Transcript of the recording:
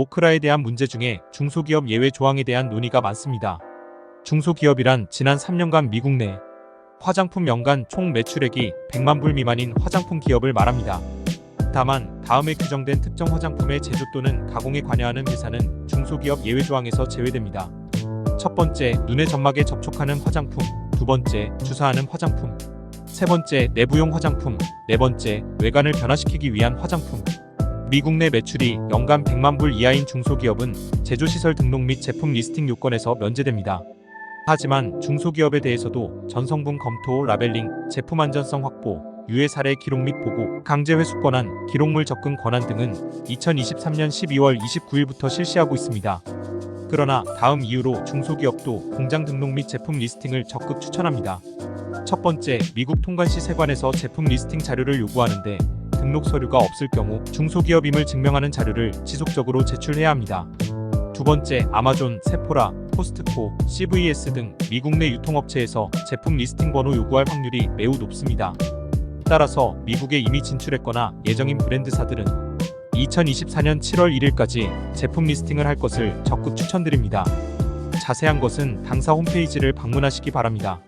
모크라에 대한 문제 중에 중소기업 예외 조항에 대한 논의가 많습니다. 중소기업이란 지난 3년간 미국 내 화장품 연간 총 매출액이 100만 불 미만인 화장품 기업을 말합니다. 다만 다음에 규정된 특정 화장품의 제조 또는 가공에 관여하는 회사는 중소기업 예외 조항에서 제외됩니다. 첫 번째, 눈의 점막에 접촉하는 화장품. 두 번째, 주사하는 화장품. 세 번째, 내부용 화장품. 네 번째, 외관을 변화시키기 위한 화장품. 미국 내 매출이 연간 100만 불 이하인 중소기업은 제조시설 등록 및 제품 리스팅 요건에서 면제됩니다. 하지만 중소기업에 대해서도 전성분 검토, 라벨링, 제품 안전성 확보, 유해 사례 기록 및 보고, 강제 회수 권한, 기록물 접근 권한 등은 2023년 12월 29일부터 실시하고 있습니다. 그러나 다음 이유로 중소기업도 공장 등록 및 제품 리스팅을 적극 추천합니다. 첫 번째, 미국 통관 시 세관에서 제품 리스팅 자료를 요구하는데 등록 서류가 없을 경우 중소기업임을 증명하는 자료를 지속적으로 제출해야 합니다. 두 번째, 아마존, 세포라, 코스트코, CVS 등 미국 내 유통업체에서 제품 리스팅 번호 요구할 확률이 매우 높습니다. 따라서 미국에 이미 진출했거나 예정인 브랜드사들은 2024년 7월 1일까지 제품 리스팅을 할 것을 적극 추천드립니다. 자세한 것은 당사 홈페이지를 방문하시기 바랍니다.